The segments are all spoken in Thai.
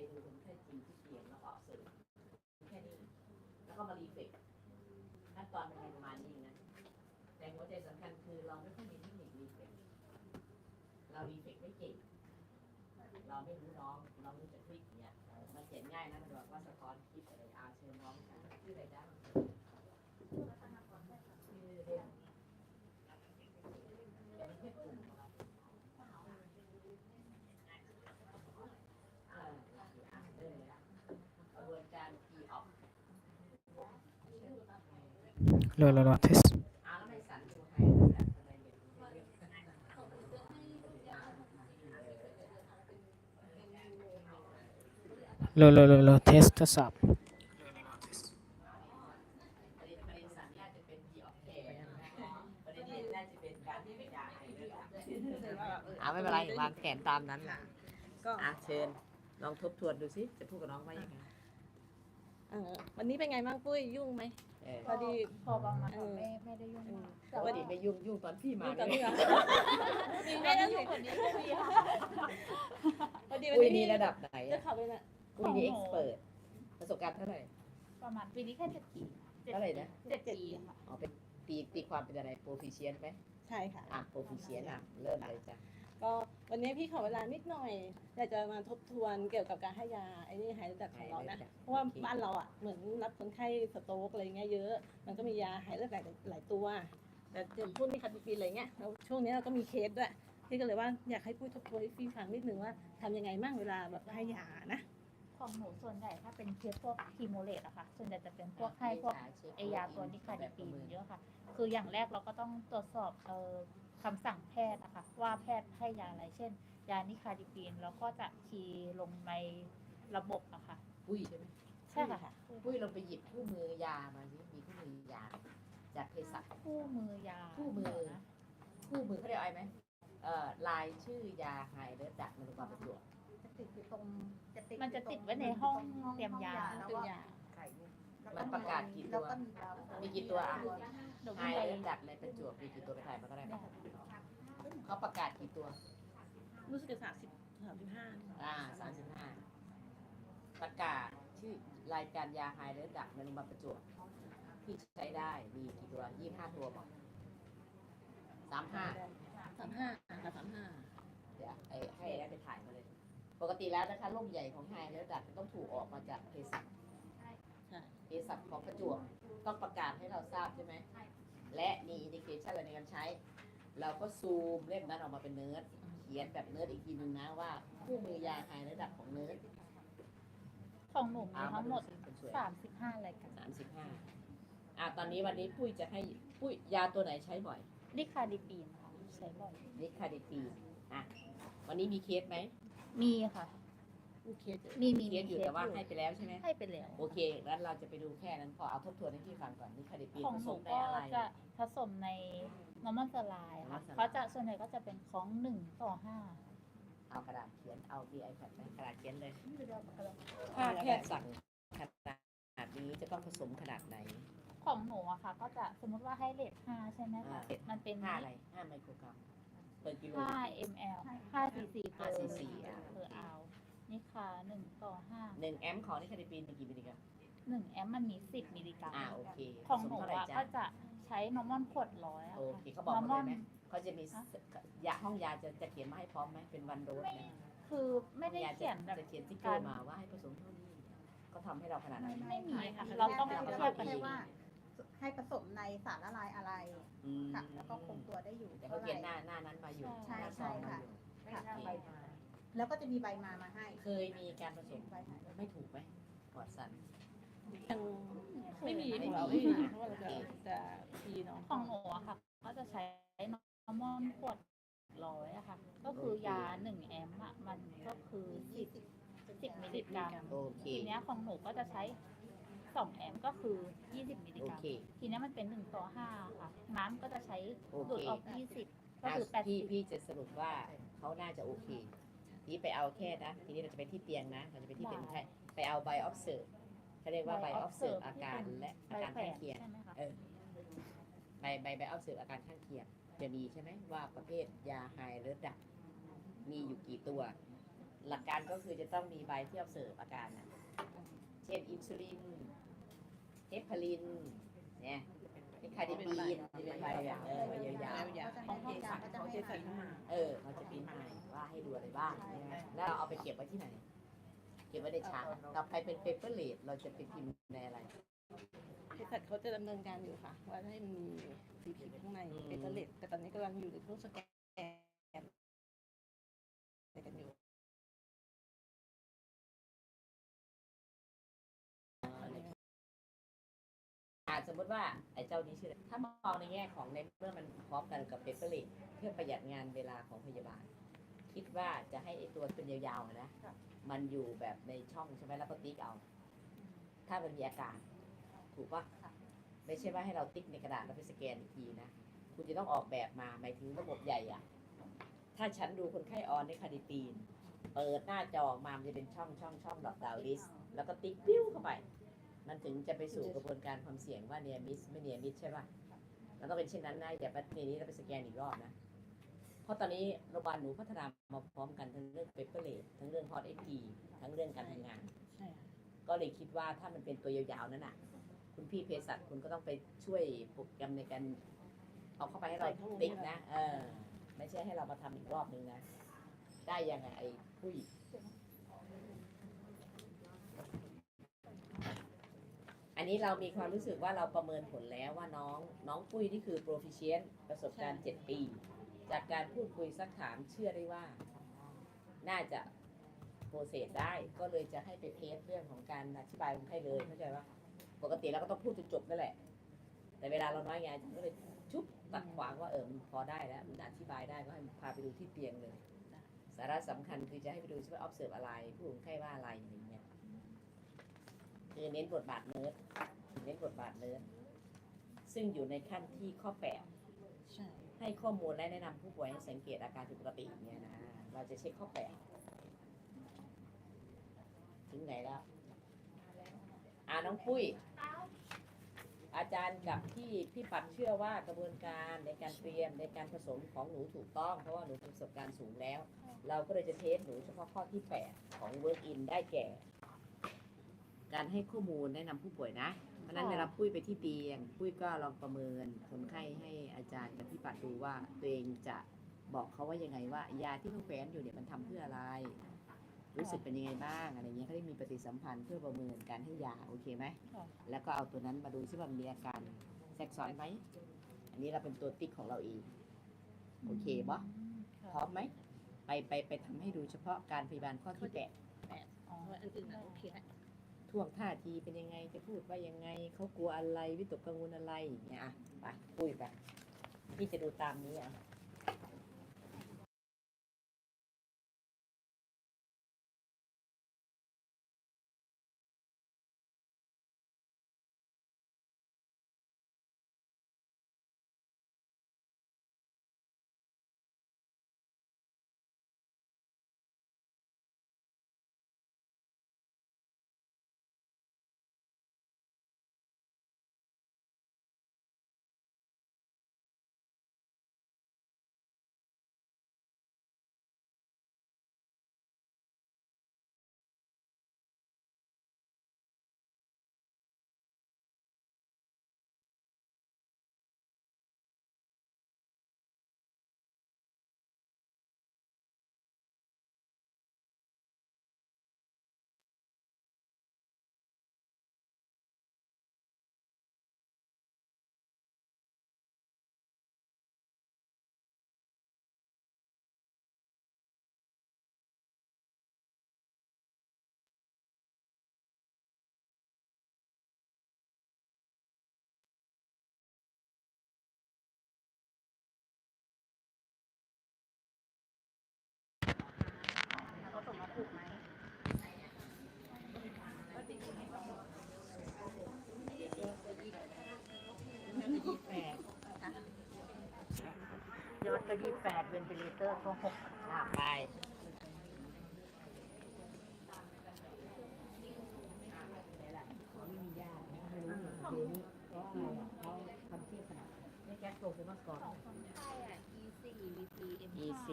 ดูคนแค่จริงที่เตียงแล้วก็เสริมแค่นี้ แล้วก็มารีเฟกขั้นตอนเป็นประมาณนี้นะแต่หัวใจสำคัญคือเราไม่ค่อยมีเทคนิครีเฟกเรารีเฟกไม่เก่งเราไม่รู้น้อง เรารู้จะคลิกเนี่ยมันเขียนง่ายนะมันบอกว่าสะท้อนคลิปอะไรอาเชิญน้องค่ะชื่ออะไรจ้าชื่อเรียนเป็นเทพกลุ่มของเราเออเออกระบวนการ P of รอรอรอเทสล้อะไรอย่างเงี้ยรอรอรอเทสทดสอบเด็นประเด็นสั่นน่าจะเป็น P of K ประเด็นนี้น่าจะเป็นการที่ไม่ได้อ่าไม่เป็นไรวางแผนตามนั้นนะก็อะเชิญลองทบทวนดูสิจะพูดกับน้องว่ายังไง เออวันนี้เป็นไงบ้างปุ้ยยุ่งไหม เออพอดีพอประมาณเออ ไม่ไม่ได้ยุ่งมากปกติไม่ยุ่งยุ่งตอนพี่มายุ่งกับเนี่พี่ยเหรอมีไม่ได้ยุ่งกว่านี้ก็มีค่ะพอดีวันอุ้ยนี้นี่ระดับไหนจะอะขับไปน่ะอุ้ยนี่เอ็กซ์เปิดประสบการณ์เท่าไหร่ประมาณปีนี้แค่เจ็ดปีเท่าไหร่นะเจ็ดปีค่ะอ๋อเป็นตีตีความเป็นอะไรโปรฟิเชียนไหมใช่ค่ะ อะโปรฟิเชียนอะเริ่มเลยจ้ะ ก็วันนี้พี่ขอเวลานิดหน่อยอยากจะมาทบทวนเกี่ยวกับการให้ยาไอ้นี่หายเลือดจากของเรานะเพราะว่าบ้านเราอะเหมือนรับคนไข้สโตรกอะไรเงี้ยเยอะ มันก็มียาหายเลือดหลายหลายตัว แต่เดี๋ยวพูดนี่คาติปีอะไรเงี้ยแล้วช่วงนี้เราก็มีเคสด้วยพี่ก็เลยว่าอยากให้ปุ้ยทบทวนให้พี่ฟังนิดนึงว่าทำยังไงบ้างเวลาแบบให้ยานะของหนูส่วนใหญ่ถ้าเป็นเคสพวกคีโมเลตอะค่ะ ส่วนใหญ่จะเป็นพวกให้พวกไอยาตัวนิคาดิปีนเยอะค่ะ คืออย่างแรกเราก็ต้องตรวจสอบเอ่อ คำสั่งแพทย์อะค่ะว่าแพทย์ให้ยาอะไร เช่น ยานิคาดิปีนแล้วก็จะคีย์ลงในระบบอะค่ะ ปุ้ยใช่ไหมใช่ค่ะ ปุ้ยลองไปหยิบคู่มือยามาสิมีคู่มือยา จากเภสัชคู่มือยาคู่มือ นะคู่มือเขาเรียกอะไรไหมเอ่อลายชื่อยาไฮเลือดดักมันดูความประจวบจะติดอยู่ตรงจะติดมันจะติดไว้ในห้องเตรียมยาแล้วเป็นก็ยาไข่เนี่ยมันประกาศกี่ตัวแล้วก็มีดาวมีกี่ตัวอะเดี๋ยวไฮพี่ไปเลือดดักในประจวบมีกี่ตัวไปถ่ายมาก็ได้ไหม เขาประกาศกี่ตัว รู้สึกจะสามสิบสามสิบห้าอ่าสามสิบห้าประกาศชื่อรายการยาไฮเลือดดักในโรงพยาบาลประจวบที่ใช้ได้มีกี่ตัวยี่ห้าตัวบอกสามห้าสามห้าค่ะสามห้าเดี๋ยวไอ้ให้แล้วไปถ่ายมาเลย ปกติแล้วนะคะร่มใหญ่ของไฮเลือดดักต้องถูกออกมาจากเภสัชใช่เภสัชของประจวบต้องประกาศให้เราทราบใช่ไหมและมีอินดิเคชันอะไรในการใช้ เราก็ซูมเล่มนั้นออกมาเป็นเนื้อเขียนแบบเนื้ออีกทีนึงนะว่าคู่มือยาไฮระดับของเนื้อของหนูมีทั้งหมดคนสวยสามสิบห้ารายการสามสิบห้าอะตอนนี้วันนี้ปุ้ยจะให้ปุ้ยยาตัวไหนใช้บ่อยนิคาดิปีนค่ะ ใช้บ่อยนิคาเดปีอะวันนี้มีเคสไหมมีค่ะโอเคมีมีมีเคสอยู่แต่ว่าให้ไปแล้วใช่ไหมให้ไปแล้วโอเคงั้นเราจะไปดูแค่นั้นพอเอาทบทวนให้พี่ฟังก่อนนิคาเดปีของผหสนูมในก็อะไรจะผสมใน นอร์มอนสลายค่ะ normal เขาจะส่วนใหญ่ก็จะเป็นของหนึ่งต่อห้าเอากระดาษเขียนเอา v iPad ไหมกระดาษเขียนเลยค่ะถ้าแพแพททย์ย์สั่งขนาดนี้จะต้องผสมขนาดไหน ของหนูอะค่ะ ก็จะสมมติว่าให้เลทห้าใช่ไหมคะอ่า มันเป็นห้าอะไรห้าไมโครกรัมเปิดกิโล ห้า ml ห้า cc เปอร์5 cc อะ เปอร์อาวนี่ค่ะหนึ่งต่อห้าหนึ่งแอมป์ของนิคาเดปีนเป็นกี่มิลลิกรัมหนึ่งแอมป์มันมีสิบมิลลิกรัมอ่าโอเคของผสหนูมเท่าไหร่อะจ๊ะก็จะ ใช้นอร์มอนขวดร้อยอะโอค่ะเคเขาบอกมาเลยไหมเขาจะมียาห้องยาจะจะเขียนมาให้พร้อมไหมเป็นวันโดสไหมคือไม่ได้ยาเขียนแบบ จะเขียนสติ๊กเกอร์มาว่าให้ผสมเท่านี้ก็ทำให้เราขนาดนั้นไม่มีค่ะเราต้องแค่เทียบแค่กันอีกว่า ให้ผสมในสารละลายอะไรอืมค่ะ แล้วก็คงตัวได้อยู่เดี๋ยวเขาเขียนหน้าหน้านั้นมาอยู่ใช่หน้าซใช่องมาค่ะ อยู่ค่ะแล้วก็จะมีใบมามาให้เคยมีการผสม ใบมาไม่ถูกไหมปอดสั่นยังไม่มีของเราไม่มีเพราะว่าเราจะจะ ทีน้องของหนูอะค่ะ ก็จะใช้นอร์มอนขวดร้อยอะค่ะ ก็คือยาหนึ่งแอมป์อะมันก็คือสิบสิบมิลลิกรัมโอเค ทีเนี้ยของหนูก็จะใช้สองแอมป์ก็คือยี่สิบมิลลิโอกรัม เค ทีเนี้ยมันเป็นหนึ่งต่อห้าค่ะ น้ำก็จะใช้โอเคดูดออกยี่สิบก็อะคือแปดพี่สิบพี่จะสรุปว่าเขาน่าจะโอเคทีนี้ไปเอาแค่นะ ทีนี้เราจะไปที่เตียงนะ เราจะไปที่เป็นแค่ไปเอาใบออฟเซิร์เขาเรียกว่าใบออฟเซิร์อาการและอาการข้างเคียง ใช่ไหมคะ เออ ใบใบใบออฟเซิร์อาการข้างเคียงจะมีใช่ไหมว่าประเภทยาไฮเลือดดักมีอยู่กี่ตัว หลักการก็คือจะต้องมีใบที่ observe อาการนะเช่นอินซูลินเฮปารินเนี่ยนี่คาร์ดิบีนที่เป็นใบอย่างเออใบยาวๆของห้องการก็จะให้ใส่มาเออเขาจะปริ้นให้ว่าให้ดูอะไรบ้างแล้วเราเอาไปเก็บไว้ที่ไหน เก็บไว้ในฉากต่อไปเป็นเปเปอร์เลดเราจะไปพิมพ์ในอะไร บริษัทเขาจะดำเนินการอยู่ค่ะ ว่าให้มันมีสีผิวข้างในเป็นเทเลตแต่ตอนนี้กำลังอยู่ในช่วงสแกนอะไรกันอยู่อ่าสมมติว่าไอ้เจ้านี้ชื่ออะไรถ้ามองในแง่ของในเมื่อมันพร้อมกันกับเปเปอร์เลดเพื่อประหยัดงานเวลาของพยาบาล คิดว่าจะให้ไอ้ตัวเป็นยาวๆนะ มันอยู่แบบในช่องใช่ไหมแล้วก็ติ๊กเอา ถ้ามันมีอาการ ถูกปะไม่ใช่ว่าให้เราติ๊กในกระดาษแล้วไปสแกนอีกทีนะ คุณจะต้องออกแบบมาหมายถึงระบบใหญ่อะถ้าฉันดูคนไข้ออนในคาดิปีน เปิดหน้าจอออกมามันจะเป็นช่องช่องช่องดอกดาวลิสแล้วก็ติ๊กปิ้วเข้าไป มันถึงจะไปสู่กระบวนการความเสี่ยงว่าเนียมิสไม่เนียมิสใช่ปะมันต้องเป็นเช่นนั้นนะอย่าไปทีนี้เราไปสแกนอีกรอบนะ เพราะตอนนี้โรงพยาบาลหนูพัฒนามาพร้อมกันทั้งเรื่องเปเปอร์เลดทั้งเรื่องฮอตเอ็กพีทั้งเรื่องการทำงานใช่ค่ะก็เลยคิดว่าถ้ามันเป็นตัวยาวๆนั่นน่ะ คุณพี่เภสัชคุณก็ต้องไปช่วยโปรแกรมในการเอาเข้าไปให้เราติ๊กนะ เออ ไม่ใช่ให้เรามาทำอีกรอบนึงนะ ได้ยังไงไอ้ผู้หญิงอันนี้เรามีความรู้สึกว่าเราประเมินผลแล้วว่าน้องน้องปุ้ยนี่คือ proficient ประสบการณ์ 7 ปี จากการพูดคุยสักถามเชื่อได้ว่า น่าจะโปรเซสได้ก็เลยจะให้ไปเทสเรื่องของการอธิบายคนไข้เลยเข้าใจว่า ปกติเราก็ต้องพูดจนจบนั่นแหละ แต่เวลาเราน้อยไงอาจารย์ก็เลยชุบตัดขวางว่าเออมันพอได้แล้ว มันอธิบายได้ก็ให้พาไปดูที่เตียงเลย สาระสำคัญคือจะให้ไปดูช่วย observe อะไรผู้คนไข้ว่าอะไรอย่างเงี้ยคือเน้นบทบาทเนิร์ดเน้นบทบาทเนิร์ดซึ่งอยู่ในขั้นที่ข้อแปดใช่ให้ข้อมูลและแนะนำผู้ป่วยให้สังเกตอาการผิดปกติเนี่ยนะเราจะเช็คข้อแปดถึงไหนแล้ว อ่าน้องปุ้ย อาจารย์กับพี่พี่ปัดเชื่อว่ากระบวนการในการเตรียมในการผสมของหนูถูกต้อง เพราะว่าหนูมีประสบการณ์สูงแล้ว เราก็เลยจะเทสหนูเฉพาะข้อที่ 8 ของ Work In ได้แก่ การให้ข้อมูลแนะนำผู้ป่วยนะ เพราะฉะนั้นเวลาปุ้ยไปที่เตียง ปุ้ยก็ลองประเมินคนไข้ให้อาจารย์กับพี่ปัดดูว่าตัวเองจะบอกเขาว่ายังไงว่ายาที่เขาแฝนอยู่เนี่ยมันทำเพื่ออะไร รู้สึกเป็นยังไงบ้างอะไรเงี้ยเขาได้มีปฏิสัมพันธ์เพื่อประเมินการให้ยาโอเคไหมค่ะ แล้วก็เอาตัวนั้นมาดูซิว่ามันมีอาการแทรกซ้อนไหมอันนี้เราเป็นตัวติ๊กของเราเองโอเคปะพร้อมไหมไปไปไปทำให้ดูเฉพาะการพยาบาลข้อที่แปดเพราะว่าอันอื่นอะโอเคแล้วท่วงท่าทีเป็นยังไงจะพูดว่ายังไงเขากลัวอะไรวิตกกังวลอะไรอย่างเงี้ยอะไปคุยไปพี่จะดูตามนี้อะ ก็ยี่แปดเวนติเลเตอร์ก็หกอะไปไม่มียาไม่รู้เดี๋ยวนี้เพราะอะไรอะเขาทำเทียบขนาดไม่แก๊สโตคือเมื่อก่อนใช่อะ E4 VP M5 E4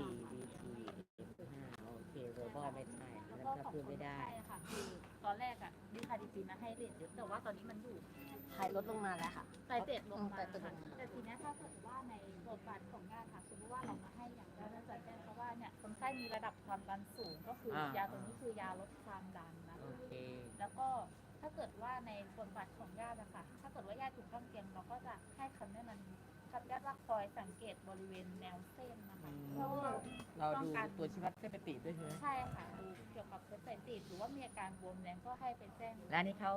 VT M5 โอเคเวอร์บอลไม่ใช่ของคือไม่ได้ใช่ค่ะคือ ตอนแรกอะดิคาดิฟินนะให้เรทเยอะแต่ว่าตอนนี้มันอยู่หายลดลงมาแล้วค่ะ ไตเตดลงมาไตเตดลค่ะงมา แต่ทีเนี้ยถ้าเกิดว่าในบทบาทของญาติค่ะสมมติว่าเรามาให้อย่างเราจะแจ้งเพราะว่าเนี่ยคนไข้มีระดับความดันสูงก็คืออา ยาตัวนี้คือยาลดความดันนะโอเค แล้วก็ถ้าเกิดว่าในบทบาทของญาตินะคะถ้าเกิดว่าญาติถูกข้างเตียงเราก็จะให้คำแนะนำ กับญาติว่าคอยสังเกตบริเวณแนวเส้นนะคะอืมเพราะว่าเราดูตัวชีวัดเส้นประติด้วยใช่ไหมใช่ค่ะดูเกี่ยวกับเส้นสายติดหรือว่ามีอาการบวมแรงก็ให้ไปแจ้ง แล้วอันนี้เขา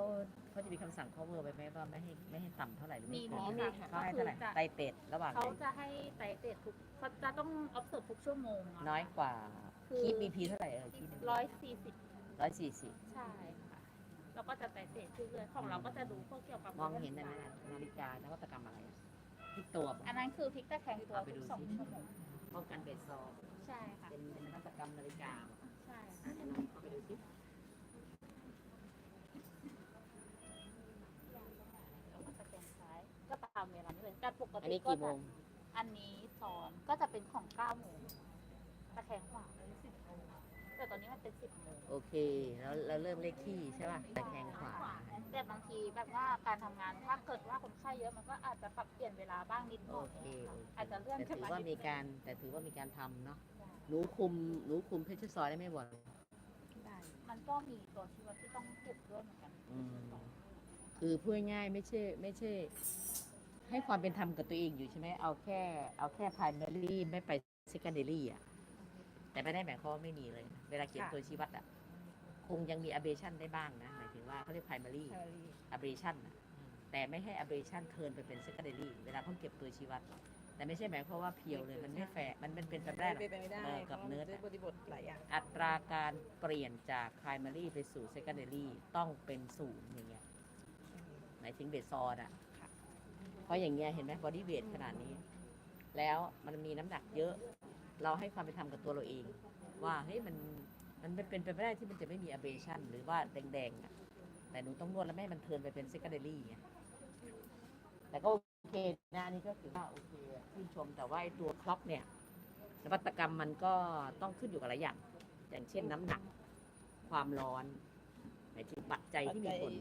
เขาจะมีคำสั่ง cover ไว้ไหมว่าไม่ให้ไม่ให้ต่ำเท่าไหร่หรือมีไม่มีเกินค่ะ เขาให้เท่าไหร่ก็คือจะไตเป็ดระหว่างเขาไหนจะให้ไตเตดทุกเขาจะต้อง observe ทุกชั่วโมงะน้อยกว่าคือ คีบ BP เท่าไหร่เออคีบร้อยสี่สิบร้อยสี่สิบใช่ค่ะ แล้วก็จะไตเตดเรื่อยๆของเราก็จะดูพวกเกี่ยวกับมองเห็นได้ไหมน่ะนาฬิกานวัตกรรมอะไรอะ ที่ตัวบอกอันนั้นคือพลิกตะแคงตัวเอาไปทุดูกสองสิชั่วโมงป้องกันเบสซอลใช่ค่ะ เป็นเป็นนวัตกรรมนาฬิกาใช่อะเดี๋ยวน้องเข้าไปดูสิแล้วก็สแกนซ้ายก็ตามเวลานี้เลยแต่ปกอันตินี้ก็กี่โมจะง อันนี้สอนก็จะเป็นของ9โมงตะแคงขวาเลย10โมง แต่ตอนนี้มันเป็น10โมงโอเค แล้วเราเริ่มเลขที่ใช่ป่ะตะแคงขวา แต่บางทีแบบว่าการทำงานถ้าเกิดว่าคนไข้เยอะมันก็อาจจะปรับเปลี่ยนเวลาบ้างนิดหโอน่อยเคโอเคอาจจะเลื่อนแต่ขึ้นถือมาว่านิดมีนึงการแต่ถือว่ามีการทำเนาะหนูคุมหนูคุมเพชรซอยได้ไหมบ่อย ได้มันก็มีตัวชีวัดที่ต้องเก็บด้วยเหมือนกันอืม คือพูดง่ายๆไม่ใช่ ไม่ใช่ ให้ความเป็นธรรมกับตัวเองอยู่ใช่ไหมเอาแค่ เอาแค่ primary ไม่ไป secondary อะ แต่ไม่ได้หมายความว่าไม่มีเลยนะเวลาเขียนค่ะ ตัวชี้วัดอะคงยังมี aberration ได้บ้างนะ หมายถึงว่าเขาเรียก primary aberration นะแต่ไม่ให้ aberration เทินไปเป็น secondary เวลาเขาเก็บตัวชี้วัด แต่ไม่ใช่หมายความว่าเพียวเลยมันไม่แฟร์มันมันเป็นไปไม่ได้หรอก เป็นไปไม่ได้เออกับพราะเนื้อ ด้วยบริบทหลายอย่าง อัตราการเปลี่ยนจาก primary ไปสู่ secondary ต้องเป็นศูนย์อย่างเงี้ย หมายถึงเบสซอร์อะเพราะอย่างเงี้ยเห็นไหมบอดี้เวทขนาดนี้ แล้วมันมีน้ำหนักเยอะ เราให้ความเป็นธรรมกับตัวเราเอง ว่าเฮ้ยมันมันเป็นไปไม่ได้ที่มันจะไม่มี abrasion หรือว่าแดงๆอะแต่หนูต้องนวดแล้วไม่ให้มันเทินไปเป็น secondary ไงแต่ก็โอเคนะนนี้ก็ถือว่าโอเคชื่นชมแต่ว่าไอ้ตัวคล็อกเนี่ยนวัตกรรมมันก็ต้องขึ้นอยู่กับหลายอย่าง อย่างเช่นน้ำหนัก ความร้อนหมายถึงปัจจัยที่มีผล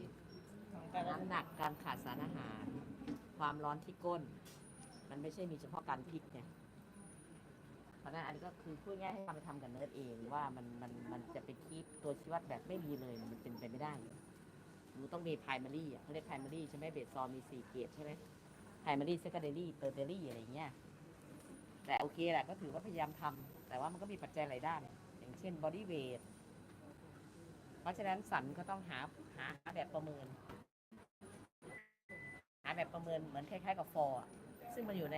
น้ำหนักการขาดสารอาหาร ความร้อนที่ก้น มันไม่ใช่มีเฉพาะการพิกไงเพระอันนี้ก็คือพูดง่ายให้ความไปทำกับเนิร์ดเองว่ามันมันมันจะไปคีปตัวชี้วัดแบบไม่มีเลยมันเป็นไปไม่ได้หนูต้องมี primary อะเขาเรียก primary ใช่ไหมเบสซอมีสี่เกรดใช่ไหม primary secondary tertiary อะไรอย่างเงี้ยแต่โอเคแหละก็ถือว่าพยายามทำแต่ว่ามันก็มีปัจจัยหลายด้าน อย่างเช่น body weight เพราะฉะนั้นสันก็ต้องหาหาหาแบบประเมิน หาแบบประเมินเหมือนคล้ายๆกับฟอร์ซึ่งมันอยู่ใน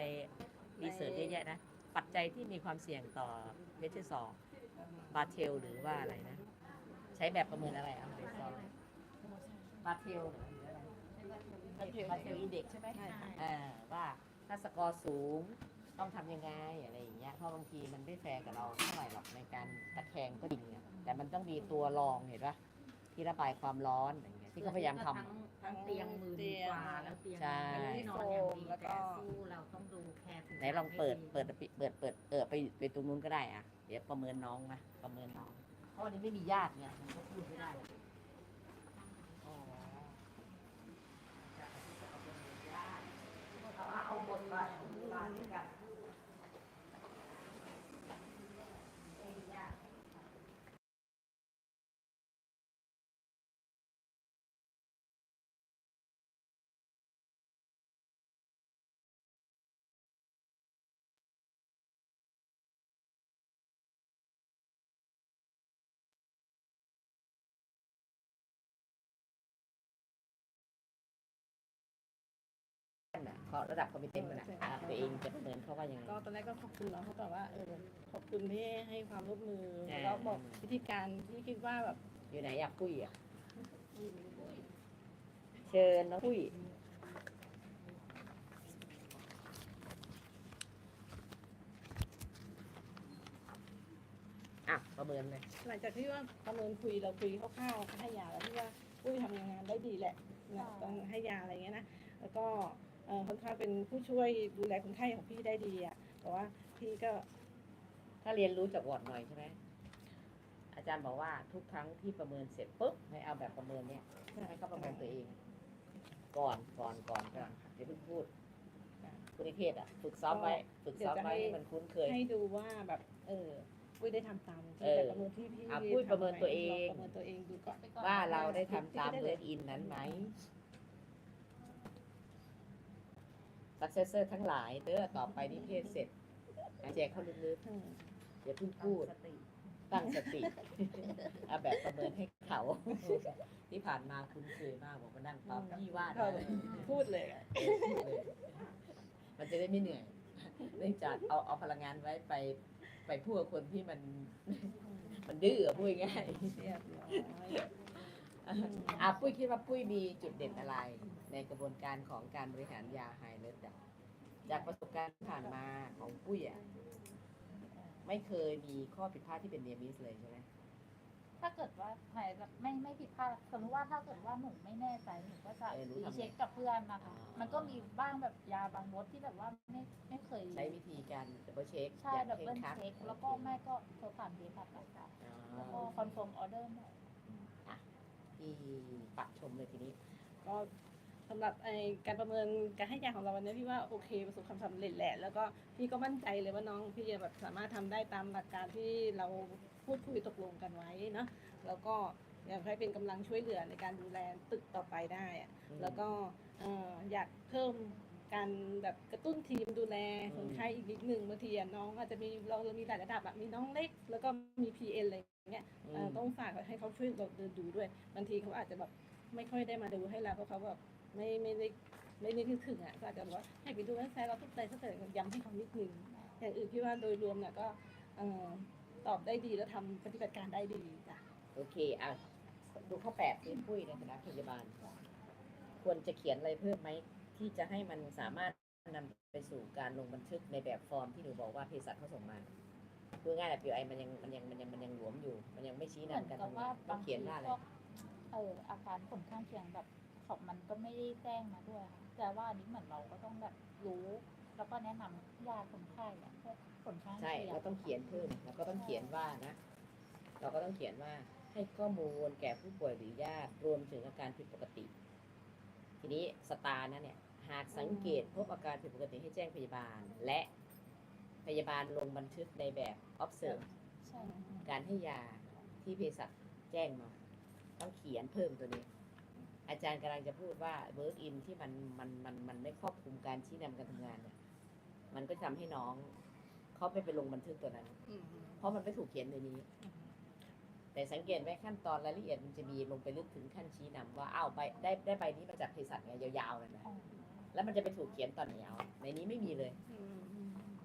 รีเสิร์ชเยอะแยะนะ ปัจจัยที่มีความเสี่ยงต่อเมทิซอลบาเทลหรือว่าอะไรนะ ใช้แบบประเมินอะไรอะเบสซอลบาเทลหรืออะไรบาเทลอินเด็กใช่ไหมใช่ค่ะอ่าว่าถ้าสกอร์สูงต้องทำยังไงอะไรอย่างเงี้ยเพราะบางทีมันไม่แฟร์กับเราเท่าไหร่หรอกในการตะแคงก็จริงอะแต่มันต้องมีตัวรองเห็นปะที่ระบายความร้อนอย่างเงี้ยที่เขาพยายามทำ ทั้งเตียงหมืนกว่าแล้วเตียงใช่ ที่นอนอย่างดีแล้วก็ แต่สู้เราต้องดูแคร์ถึงไหนลองเปิดเปิดเปิดเปิดเออไปไปตรงนู้นก็ได้อะเดี๋ยวประเมินน้องมาประเมินน้องเพราะวันนี้ไม่มีญาติเนี่ยมันก็พูดไม่ได้อ๋อเอาบทบาทของร้านด้วยกัน ระดับคอมพิวเตอร์มันอะอะตัวเองจะประเมินเขาว่ายังไง ก็ตอนแรกก็ขอบคุณน้องเขาก่อนว่าเออขอบคุณที่ให้ความร่วมมืออ่า แล้วบอกวิธีการที่คิดว่าแบบอยู่ไหนอยากคุยอะ เชิญน้องคุยอะประเมินเลยหลังจากที่ว่าประเมินคุยเราคุยคร่าวๆให้ยาแล้วที่ว่าปุ้ยทำงานได้ดีแหละนะต้องให้ยาอะไรเงี้ยนะแล้วก็เอ่อ ค่อนข้างเป็นผู้ช่วยดูแลคนไข้ของพี่ได้ดีอะแต่ว่าพี่ก็ถ้าเรียนรู้จากวอร์ดหน่อยใช่ไหมอันอาจารย์บอกว่าทุกครั้งที่ประเมินเสร็จปุ๊บให้เอาแบบประเมินเนี่ยให้เขาประเมินตัวเอง ก่อนก่อนก่อนก่อนเดี๋ยวเพิ่งพูดคุณนิเทศอะฝึกซ้อมไว้ฝึกซ้อมไว้ให้มันคุ้นเคย ให้ดูว่าแบบ เออปุ้ยได้ทำตามที่เออแบบประเมินที่พี่อะปุ้ยประเมินตัวเองประเมินตัวเองดูก่อนว่าเราได้ทำตามเลิศอินนั้นไหม successor ทั้งหลายเด้อต่อไปนิเทศเสร็จหายใจเข้าลึกอืมๆอย่าเพิ่งพูดตั้งสติเอาแบบประเมินให้เขา ที่ผ่านมาคุ้นเคยมากบอกมานั่งปั๊บพี่ว่าก็นะพูดเลยอะเออพูดเลยมันจะได้ไม่เหนื่อยเนื่องจากเอาเอาพลังงานไว้ไปไปพูดกับคนที่มัน มันดื้ออะพูดง่ายเรียบร้ อยอะปุ้ยคิดว่าปุ้ยมีจุดเด่นอะไร ในกระบวนการของการบริหารยาไฮเลสอะจากประสบการณ์ที่ผ่านมาของปุ้ยอะไม่เคยมีข้อผิดพลาดที่เป็นเนียมิสเลยใช่ไหมถ้าเกิดว่าหายแบบไม่ไม่ผิดพลาดสมมติว่าถ้าเกิดว่าหนูไม่แน่ใจหนูก็จะเออหนูรีทำไงเช็คกับเพื่อนนะคะอ๋อมันก็มีบ้างแบบยาบางรสที่แบบว่าไม่ไม่เคย ใช้วิธีการดับเบิลเช็คใช่อย่างดับเคเบิร่ลงครัดเช็คแล้วก็แม่ก็โทรผ่านบริษัทต่างอ๋ๆแล้วก็อคอนเฟิร์มออเดอร์หน่อย ที่ปักชมเลยทีนี้ ก็สำหรับไอการประเมินการให้ยาของเราวันนี้พี่ว่าโอเคประสบความสำเร็จแหละ แล้วก็พี่ก็มั่นใจเลยว่าน้องพี่จะแบบสามารถทำได้ตามหลักการที่เราพูดคุยตกลงกันไว้เนาะแล้วก็อยากให้เป็นกำลังช่วยเหลือในการดูแลตึกต่อไปได้อะแล้วก็เอ่ออยากเพิ่ม การแบบกระตุ้นทีมดูแลคนไข้อีกนิดหนึ่งบางทีอะน้องอาจจะมีเราเรามีหลายระดับอะมีน้องเล็ก แล้วก็มี PN อะไรอย่างเงี้ยเอ่อต้องฝากให้เขาช่วยเราเดินดูด้วยบางทีเขาอาจจะแบบไม่ค่อยได้มาดูให้เราเพราะเขาแบบไม่ไม่ได้ไม่ได้นึกถึงอะก็อาจจะบอกว่าให้ไปดูแลเราทุกใจทุกใจย้ำให้เขานิดนึงอย่างอื่นพี่ว่าโดยรวมเนี่ยก็เอ่อตอบได้ดีแล้วทำปฏิบัติการได้ดีจ้ะโอเคอะดูข้อแปดที่ปุ้ยในคณะพยาบาล ควรจะเขียนอะไรเพิ่มไหม ที่จะให้มันสามารถนำไปสู่การลงบันทึกในแบบฟอร์มที่หนูบอกว่าเภสัชเขาส่งมาพูดง่ายๆแบบ PI มันยังมันยังมันยังมันยังหลวมอยู่ มันยังไม่ชี้เหมือนนำการกับทำว่างานต้อบางงเขีทียนว่าอะไรพวกเอออาการผลข้างเคียงแบบของมันก็ไม่ได้แจ้งมาด้วยค่ะแต่ว่าอันนี้เหมือนเราก็ต้องแบบรู้แล้วก็แนะนำยาคนไข้อะพวกผลข้างใช่เคียงเราต้องเขียนเพิ่มเราก็ต้องเขียนว่านะ เราก็ต้องเขียนว่าให้ข้อมูลแก่ผู้ป่วยหรือญาติรวมถึงอาการผิดปกติ ทีนี้สตาร์นะเนี่ย หากสังเกตพบอาการผิดปกติให้แจ้งพยาบาล และพยาบาลลงบันทึกในแบบ observe ใช่การให้ยาที่เภสัชแจ้งมา ต้องเขียนเพิ่มตัวนี้ อาจารย์กำลังจะพูดว่า work in ที่มันมันมันมันไม่ครอบคลุมการชี้นำการทำงานเนี่ยมันก็ทำให้น้องเขาไปไปลงบันทึกตัวนั้นเพราะมันไม่ถูกเขียนในนี้ แต่สังเกตไหมขั้นตอนรายละเอียดมันจะมีลงไปลึกถึงขั้นชี้นำว่าอ้าวใบได้ได้ใบนี้มาจากเภสัชไงยาวๆเลยนะ อ๋อ แล้วมันจะไปถูกเขียนตอนไหนเอาในนี้ไม่มีเลย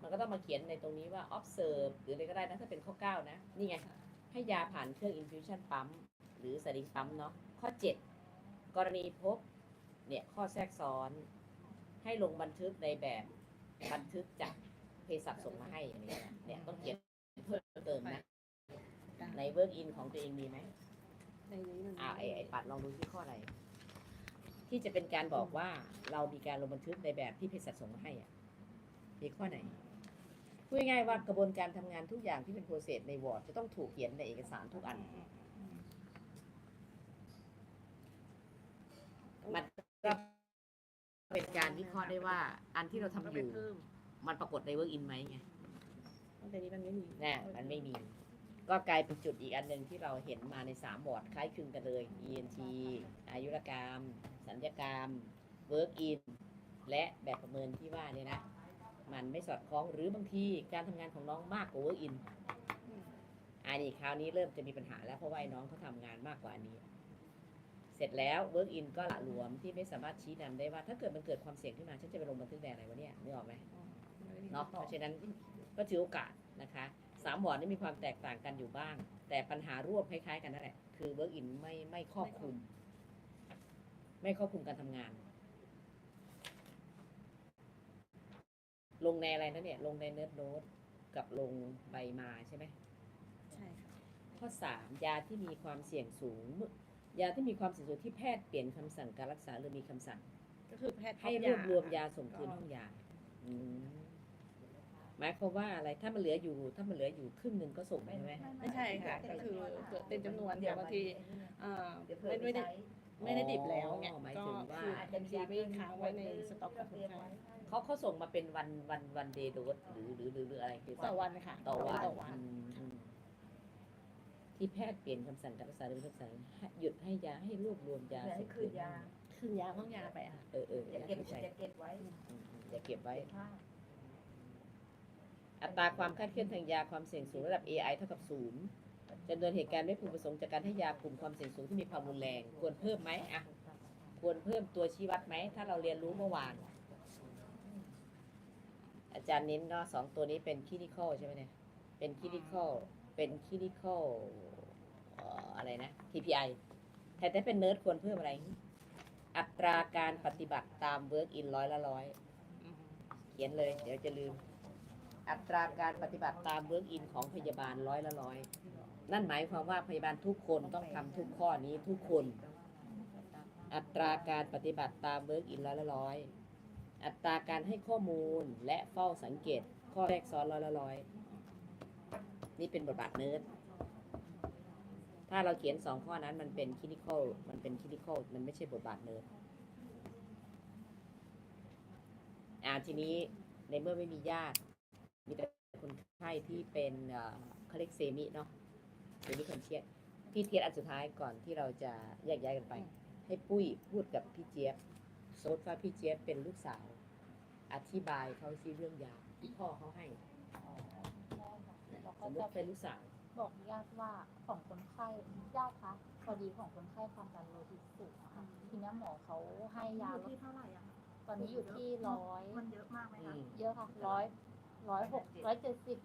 มันก็ต้องมาเขียนในตรงนี้ว่า observe หรืออะไรก็ได้นะถ้าเป็นข้อ 9 นะ นี่ไง ให้ยาผ่านเครื่อง infusion ปั๊ม หรือสลิงปั๊มเนาะข้อ 7 กรณีพบ เนี่ย ข้อแทรกซ้อน ให้ลงบันทึกในแบบบันทึกจากเภสัชส่งมาให้อย่างนี้นะเนี่ยต้องเขียนเพิ่มเติมนะ ใน work in ของตัวเองมีไหมในนี้มันอ่าไอไอปัดลองดูที่ข้ออะไร ที่จะเป็นการบอกว่าเรามีการลงบันทึกในแบบที่เภสัชส่งมาให้อะมีข้อไหนพูดง่ายๆว่ากระบวนการทำงานทุกอย่างที่เป็นโปรเซสในวอร์ดจะต้องถูกเขียนในเอกสารทุกอัน มันก็เป็นการวิเคราะห์ได้ว่า อันที่เราทำอยู่ มันปรากฏใน work in ไหมไงแต่นี้มันไม่มี แน่มันไม่มี ก็กลายเป็นจุดอีกอันหนึ่งที่เราเห็นมาในสามบอร์ดคล้ายคลึงกันเลย ENT อายุรกรรม สัญญกรรม work in และแบบประเมินที่ว่าเนี่ยนะ มันไม่สอดคล้องหรือบางทีการทำงานของน้องมากกว่า work in อันนี้คราวนี้เริ่มจะมีปัญหาแล้วเพราะว่าไอ้น้องเขาทำงานมากกว่าอันนี้ เสร็จแล้ว work in ก็ละหลวมที่ไม่สามารถชี้นำได้ว่า ถ้าเกิดมันเกิดความเสี่ยงขึ้นมาฉันจะไปลงบันทึกแดงอะไรวะเนี่ยนึกออกไหมเนาะเพราะฉะนั้นก็ถือโอกาสนะคะ สามบอร์ดนี่มีความแตกต่างกันอยู่บ้าง แต่ปัญหาร่วมคล้ายๆกันนั่นแหละคือ work in ไม่ไม่ครอบคลุม ไม่ครอบคลุมการทำงาน ลงในอะไรนะเนี่ย ลงในเนิร์ดโน้ตกับลงใบมาใช่ไหม ใช่ค่ะ ข้อสามยาที่มีความเสี่ยงสูงเมื่อยาที่มีความเสี่ยงสูงที่แพทย์เปลี่ยนคำสั่งการรักษาหรือมีคำสั่ง ก็คือแพทย์ให้รวบรวมยาส่งคืนห้องยาอืม หมายความว่าอะไรถ้ามันเหลืออยู่ถ้ามันเหลืออยู่ครึ่งหนึ่งก็ส่งใช่ไหมไม่ใช่ค่ะก็คือเกิดเป็นจำนวนเดียวบางทีอ่าเดี๋ยวเพิ่ไม่มไม่ได้ไม่ได้ดิบแล้วไงอ๋อหมายก็ถึงว่าคือบัญชีไม่ค้างไว้ในสต็อกของคนไข้เขาเขาส่งมาเป็นวันวันวันเดย์โดสหรือหรือหรือหรืออะไรคือต่อวันค่ะต่อวันต่อวันอืมอืมที่แพทย์เปลี่ยนคำสั่งจากภาษาเดิมเป็นคำสั่งให้หยุดให้ยาให้รวบรวมยาให้คืนยาคืนยาห้องยาไปค่ะเออเอออย่าอย่าเก็บเข้าใจอย่าเก็บไว้อืมอืมอย่าเก็บไว้เก็บผ้า อัตราความคาดเคลื่อนทางยาความเสี่ยงสูงระดับ AI เท่ากับศูนย์จำนวนเหตุการณ์ไม่พึงประสงค์จากการให้ยากลุ่มความเสี่ยงสูงที่มีความรุนแรง ควรเพิ่มไหมอะควรเพิ่มตัวชี้วัดไหม ถ้าเราเรียนรู้เมื่อวาน อาจารย์เน้นก็สองตัวนี้เป็นค i นิคอลใช่ไหมเนี่ย เป็นค i นิคอลเป็นค i นิคอลอะไรนะ KPI แต่ถ้าเป็นเนิร์ดควรเพิ่มอะไร อัตราการปฏิบัติตาม work in ร้อยละร้อย เขียนเลย เดี๋ยวจะลืม อัตราการปฏิบัติตาม work in ของพยาบาลร้อยละร้อยนั่นหมายความว่าพยาบาลทุกคนต้องทำทุกข้อนี้ทุกคน อัตราการปฏิบัติตาม work in ร้อยละร้อยอัตราการให้ข้อมูลและเฝ้าสังเกต ข้อแรกซ้อนร้อยละร้อยนี่เป็นบทบาทเนิร์ดถ้าเราเขียนสองข้อนั้นมันเป็นคลินิคอลมันเป็นคลินิคอลมันไม่ใช่บทบาทเนิร์ดอ่าทีนี้ในเมื่อไม่มีญาติ มีแต่คนไข้ที่เป็นเอ่อเขาเรียกเซมิเนาะเซมิคอนเชียสพี่เทียนอันสุดท้ายก่อนที่เราจะแยกย้ายกันไป ให้ปุ้ยพูดกับพี่เจี๊ยบสมมติว่าพี่เจี๊ยบเป็นลูกสาว อธิบายเขาซีเรื่องยาที่พ่อเขาให้แล้วสก็มมจะติเป็นลูกสาวบอกญาติว่าของคนไข้ญาติคะพอดีของคนไข้ความดันโลหิตสูงอะค่ะทีนี้หมอเขาให้ยาลดที่เท่าไหร่อะคะตอนนี้อยู่ที่ร้อยมันเยอะมากไหมอืคะมเยอะค่ะร้อย ร้อยหกร้อยเจ็ดสิบ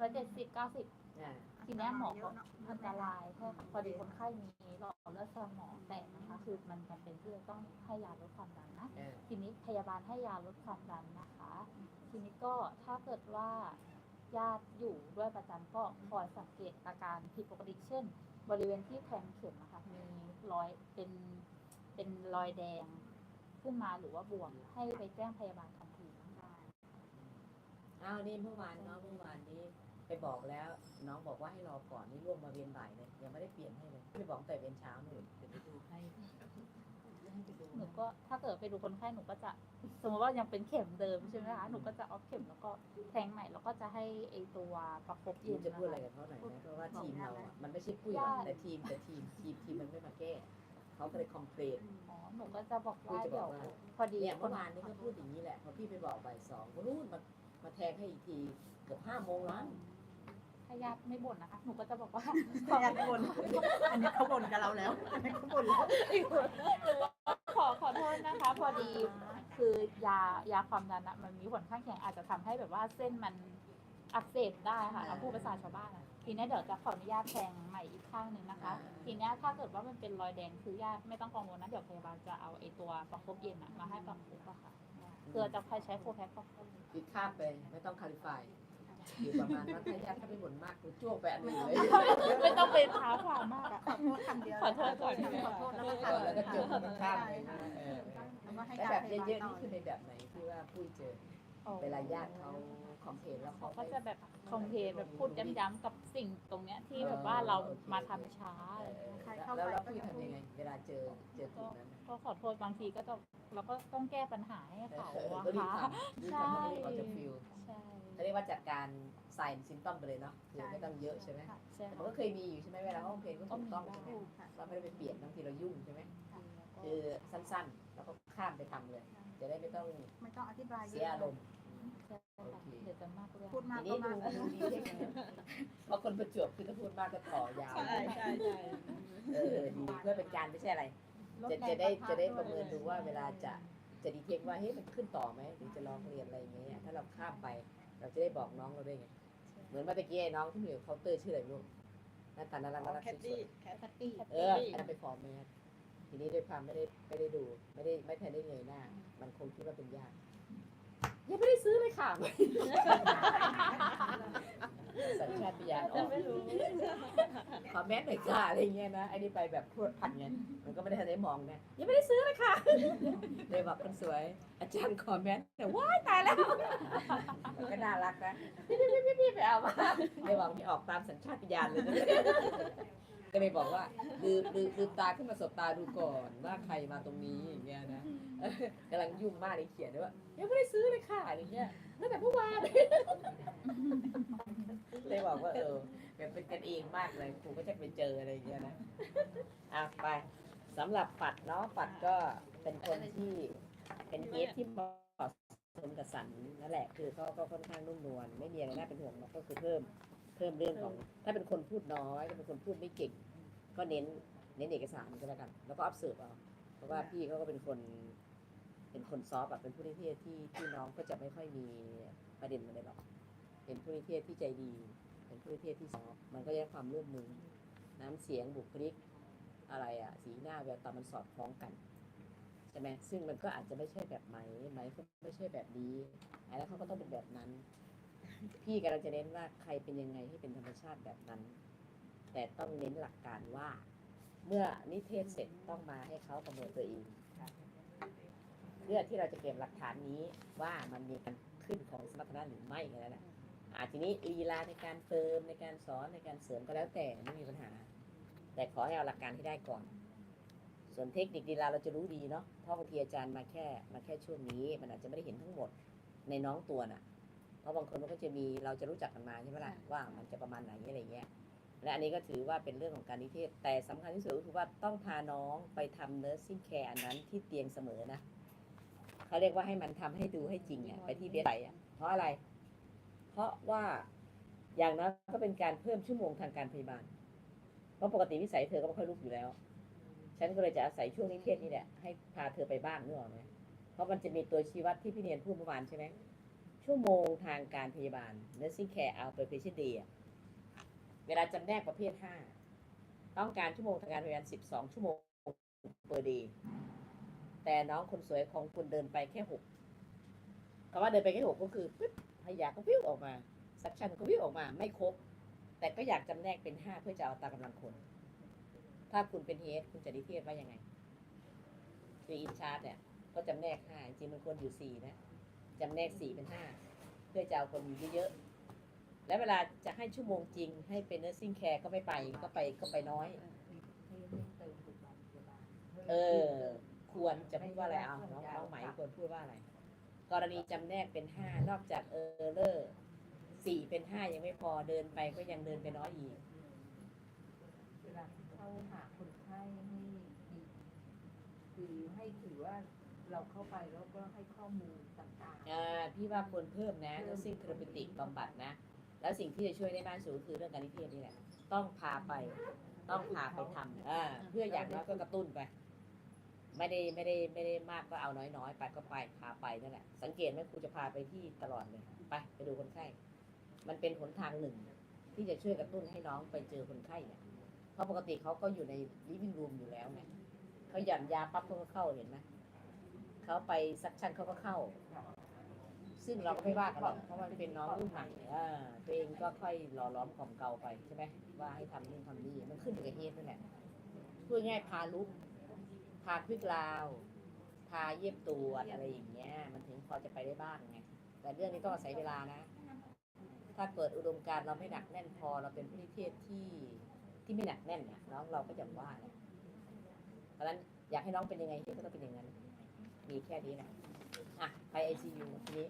ร้อยเจ็ดสิบเก้าสิบอ่าทีเนี้ยหมอเยก็อะเนอะอันตรายใช่ค่ะพอดีคนไข้มีหลอดเลือดสมองแตกนะคะ คือมันจำเป็นที่จะต้องให้ยาลดความดันนะอ่าทีนี้พยาบาลให้ยาลดความดันนะคะ ทีนี้ก็ถ้าเกิดว่าญาติอยู่ด้วยประจำก็คอยสังเกตอาการผิดปกติเช่น บริเวณที่แทงเข็มนะคะมีรอยเป็นเป็นรอยแดงขึ้นมาหรือว่าบวมให้ไปแจ้งพยาบาลทันทีนะคะ อ้าวนี่เมื่อวานเนาะเมื่อวานนี้ไปบอกแล้ว น้องบอกว่าให้รอก่อนนี่ร่วมมาเวียนบ่ายเลยยังไม่ได้เปลี่ยนให้เลยไปบอกแต่เวียนเช้าหนูเดี๋ยวไปดูให้ให้ไปดูหนูก็ถ้าเกิดไปดูคนไข้หนูก็จะ สมมติว่ายังเป็นเข็มเดิมใช่ไหมคะหนูก็จะเอาเข็มแล้วก็แทงใหม่แล้วก็จะให้ไอตัวประคบทีเย็มนจะพูดอะไรนคกับเขาหน่อยนะเพราะว่าทีมเราอะมันไม่ใช่ปุ้ยหรอกแต่ทีมแต่ทีมทีมทีมมันไม่มาแก้เขาก็เลยคอมเพลนอ๋อหนูก็จะบอกว่าหนูจะบเดี๋อยกวว่าพอดีเนี่ยคเมื่อวานนี้ก็พูดอย่างนี้แหละพอพี่ไปบอกบ่ายสองก็นู่นมา มาแทงให้อีกทีเกือบห้าโมงแล้วถ้าญาติไม่บ่นนะคะ หนูก็จะบอกว่าอยากบ่นอันนี้เขาบ่นกับเราแล้ว อันนี้เขาบ่นแล้วขอขอโทษนะคะ พอดีคือยายาความดันอะมันมีผลข้างเคียงอาจจะทำให้แบบว่าเส้นมันอักเสบได้ค่ะเอาพูดภาษาชาวบ้านอะทีนี้เดี๋ยวจะขออนุญาตแทงใหม่อีกข้างหนึ่งนะคะ ทีเนี้ยถ้าเกิดว่ามันเป็นรอยแดงคือญาติไม่ต้องกังวลนะเดี๋ยวพยาบาลจะเอาไอตัวประคบเย็นอะมาให้ประคบอะค่ะ เกลือจะใครใช้โฟแพ็คประคบปิดคาบไปไม่ต้องคาลิฟายอยู่ประมาณว่าถ้าญาติถ้าไม่บ่นมากกูจ้วงไปอันหนึ่งเลยไม่ต้องไปท้าความมากอะขอโทษคำเดียวขอโทษก่อนขอโทษแล้วก็เอตัดอแล้วก็เจอคนข้ามเลยใช่เออแล้วก็ให้แต่การแบบพยาบาลเยอะๆต่นี่อคือในแบบไหนที่ว่าปุ้ยเจอ เวลาญาติเขาคอมเพลนแล้วเขาเขาก็จะแบบคอมเพลนแบบพูดย้ำๆกับสิ่งตรงเนี้ยที่แบบว่าเรามาทำช้าเออแล้วแล้วปุ้ยทำยังไง เวลาเจอเจอจุดนั้นก็ขอโทษบางทีก็จะเราก็ต้องแก้ปัญหาให้เขาเอออะก็รีบค่ะ ทำรีบทำให้เขาจะฟิลใช่เขาเรียกว่าจัดการใส่ซิมตอมไปเลยเนาะคือไม่ต้องเยอะใช่ไหมค่ะ ใช่แต่มันก็เคยมีอยู่ใช่ไหมเวลาเขาคอมเพลนก็ถูกต้องใช่ไหมเราไม่ได้ไปเปลี่ยนบางทีเรายุ่งใช่ไหมคือสั้นๆ แล้วก็ข้ามไปทำเลย จะได้ไม่ต้องไม่ต้องอธิบายเยเสียอะอารมณ์ ใช่ค่ะเดี๋ยวจะมากเรื่องพูดมากทีก็นี้มากดูดูดีเทคนะเพราะคนประจวบคือถ้าพูดมากก็ต่อยาว ใช่ใช่ใช่เออดีเพื่อเป็นการไม่ใช่อะไรจะจะได้จะได้ประเมินดูว่าเวลาจะจะดีเทคว่าเฮ้ยมันขึ้นต่อไหมหรือจะลองเรียนอะไรอย่างเงี้ยถ้าเราข้ามไปเราจะได้บอกน้องเราด้วยไงเหมือนเมื่อตะกี้ไอ้น้องที่อยู่เคาน์เตอร์ชื่ออะไรไม่รู้หน้าตาน่ารักน่ารักแคสตตี้วยแคตตี้ ๆเอออันนั้นไปฟอร์มแมส ทีนี้ด้วยความไม่ได้ไม่ได้ดู ไม่ได้ไม่ทันได้เงยหน้า มันคงคิดว่าเป็นญาติยังไม่ได้ซื้อเลยค่ะสัญชาตญาณอจะอกไม่รู้ขอแมสหน่อยค่ะอะไรเงี้ยนะไอ้นี่ไปแบบพรวดพรันไงมันก็ไม่ได้ทันได้มองนะยังไม่ได้ซื้อเลยค่ะเลยบอกคนสวย อาจารย์ขอแมสแต่ว้ายตายแล้วก็น่ารักนะพี่พี่พี่พี่ไปเอามาเลยบอกมีออกตามสัญชาตญาณเลยนะ ก็เลยบอกว่าลืมลืมลืมตาขึ้นมาสบตาดูก่อนว่าใครมาตรงนี้อย่างเงี้ยนะเออกำลังยุ่งมากเลยเขียนด้วยว่ายังไม่ได้ซื้อเลยค่ะอะไรเงี้ยตั้งแต่เมื่อวาน เลยบอกว่าเออแบบเป็นกันเองมากเลยครูก็จะไปเจออะไรอย่างเงี้ยนะอะไปสำหรับปัดเนาะปัดก็เป็นคนที่เป็นเกสที่เหมาะสมกับสันนั่นแหละคือเขาก็ค่อนข้างนุ่มนวลไม่มีอะไรน่าเป็นห่วงหรอกก็คือเพิ่ม เพิ่มเรื่องของ ถ้าเป็นคนพูดน้อยถ้าเป็นคนพูดไม่เก่ง ก็เน้นเน้นเอกสารก็แล้วกัน แล้วก็อัพเสิร์ฟเอาเพราะว่าพี่เขาก็เป็นคน เป็นคนซอฟต์แบบเป็นผู้นิเทศที่ที่น้องก็จะไม่ค่อยมีประเด็นอะไรหรอกเป็นผู้นิเทศที่ใจดี เป็นผู้นิเทศที่ซอฟต์มันก็ได้ความร่วมมือ น้ำเสียงบุคลิก อะไรอะสีหน้าแววตามันสอดคล้องกันใช่ไหมซึ่งมันก็อาจจะไม่ใช่แบบไหมไหมก็ไม่ใช่แบบนี้แล้วเขาก็ต้องเป็นแบบนั้น พี่กำลังจะเน้นว่าใครเป็นยังไงให้เป็นธรรมชาติแบบนั้น แต่ต้องเน้นหลักการว่า เมื่อนิเทศเสร็จต้องมาให้เขาประเมินตัวเองเพื่อที่เราจะเก็บหลักฐานนี้ว่ามันมีการขึ้นของสมรรถนะหรือไม่แค่นั้นแหละอาทีนี้ลีลาในการเติมในการสอนในการเสริมก็แล้วแต่ไม่มีปัญหา แต่ขอให้เอาหลักการให้ได้ก่อน ส่วนเทคนิคดีลาเราจะรู้ดีเนาะเพราะบางทีอาจารย์มาแค่มาแค่ช่วงนี้ มันอาจจะไม่ได้เห็นทั้งหมดในน้องตัวน่ะ ราะบางคนมันก็จะมีเราจะรู้จักกันมาใช่ไหมล่ะว่ามันจะประมาณไหนอะไรเงี้ยและอันนี้ก็ถือว่าเป็นเรื่องของการนิเทศ แต่สำคัญที่สุดก็คือว่าต้องพาน้องไปทำ nursing care อันนั้นที่เตียงเสมอนะเขาเรียกว่าให้มันทำให้ดูให้จริงอะไปที่เบสไอะเพราะอะไร เพราะว่าอย่างนั้นก็เป็นการเพิ่มชั่วโมงทางการพยาบาล เพราะปกติวิสัยเธอก็ไม่ค่อยลุกอยู่แล้ว ฉันก็เลยจะอาศัยช่วงนิเทศนี่แหละให้พาเธอไปบ้างนึกออกไหมเพราะมันจะมีตัวชี้วัดที่พี่เนียนพูดเมื่อวานใช่ไหม ชั่วโมงทางการพยาบาล nursing care outpatient day อะเวลาจำแนกประเภท 5 ต้องการชั่วโมงทางการพยาบาล 12 ชั่วโมง per day แต่น้องคนสวยของคุณเดินไปแค่ 6คำว่าเดินไปแค่ 6 ก็คือปึ๊บพยาก็วิวออกมาสักชันก็วิวออกมาไม่ครบ แต่ก็อยากจำแนกเป็น 5 เพื่อจะเอาตามกำลังคน ถ้าคุณเป็นเฮดคุณจะดิเทศว่ายังไงคืออินชาร์ตเนี่ยก็จำแนก5จริงมันควรอยู่ 4 นะ จำแนกสี่เป็นห้าเพื่อจะเอาคนเยอะๆแล้วเวลาจะให้ชั่วโมงจริง ให้เป็น nursing care ก็ไม่ไปก็ไปก็ไปน้อย เออ ควรจะพูดว่าอะไรเอาน้องน้องไหมควรพูดว่าอะไร กรณีจำแนกเป็นห้านอกจากเออเลอร์สี่เป็นห้ายังไม่พอเดินไปก็ยังเดินไปน้อยอีกเวลาเข้าหาคนไข้ให้ดีคือให้ถือว่าเราเข้าไปแล้วก็ให้ข้อมูล พี่ว่าควรเพิ่มนะ nursing therapeutic บำบัดนะ แล้วสิ่งที่จะช่วยได้มากสุดคือเรื่องการนิเทศนี่แหละ ต้องพาไป ต้องพาไปทำเพื่ออย่างน้อยก็กระตุ้นไป ไม่ได้ไม่ได้ไม่ได้มากก็เอาน้อยๆไปก็ไปพาไปนั่นแหละ สังเกตไหมครูจะพาไปที่ตลอดเลย ไปไปดูคนไข้ มันเป็นหนทางหนึ่ง ที่จะช่วยกระตุ้นให้น้องไปเจอคนไข้เนี่ย เพราะปกติเขาก็อยู่ใน living room อยู่แล้วไงเขาหย่อนยาปั๊บเขาก็เข้าเห็นไหมเขาไปซักชั่นเขาก็เข้า ซึ่งเราก็ไม่ว่ากันหรอกเพราะมันเป็นน้องรุ่นใหม่อ่าตัวเองก็ค่อยหล่อล้อมกล่อมเกลาไปใช่ไหมว่าให้ทำนู่นทำนี่มันขึ้นอยู่กับเฮดนั่นแหละพูดง่ายพาลุกพาควิกลาว พาเยี่ยมตรวอะไรอย่างเงี้ย มันถึงพอจะไปได้บ้างไงแต่เรื่องนี้ต้องอาศัยเวลานะ ถ้าเกิดอุดมการเราไม่หนักแน่นพอเราเป็นผู้นิเทศที่ที่ไม่หนักแน่นเนี่ยน้องเราก็จะว่าแหละเพราะฉะนั้นอยากให้น้องเป็นยังไงเฮดก็ต้องเป็นอย่างนั้นมีแค่นี้แหละอะไปไอซียูทีนี้